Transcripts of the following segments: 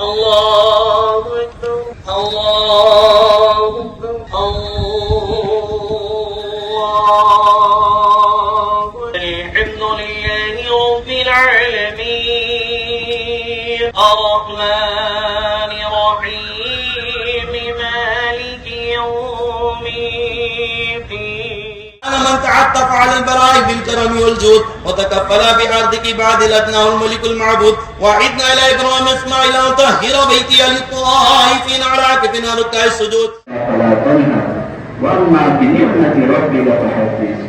الله أكبر الله أكبر الله الحمد لله رب العالمين. الرحمن الرحيم مالك يوم الدين. تعطف على البراء بالكرم والجود وتكفل بعرضك بعد الأدنى الملك المعبود وعدنا إلى إبراهيم إسماعيل أن طهر بيتي للطائفين على كتنا ركع السجود فلا تنهى واما بنعمت ربك فحدث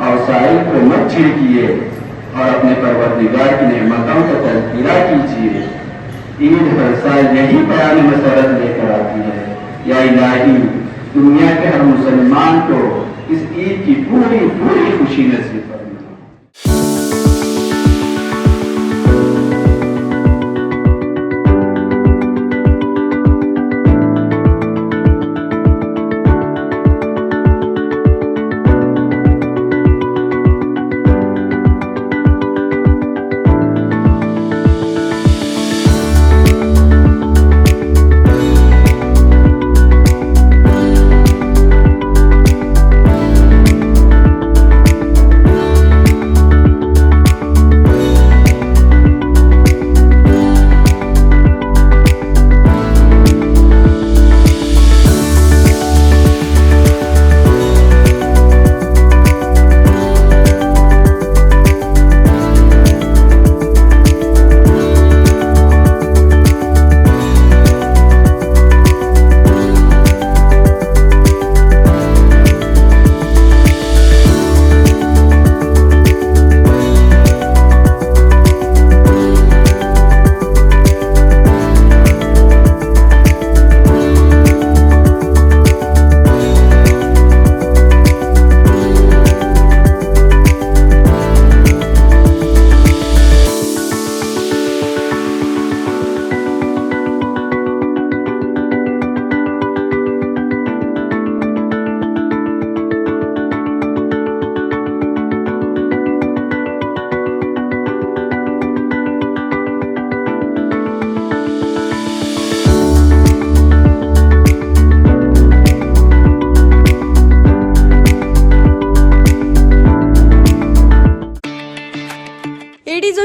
और साहिल को मत छिड़किए और अपने परवरदिगार की नेमतों का तस्करा कीजिए ईद हर साल यही बयान मसरत लेकर आती है या इलाही दुनिया के हर मुसलमान को इस ईद की पूरी पूरी खुशी नसीब फरमा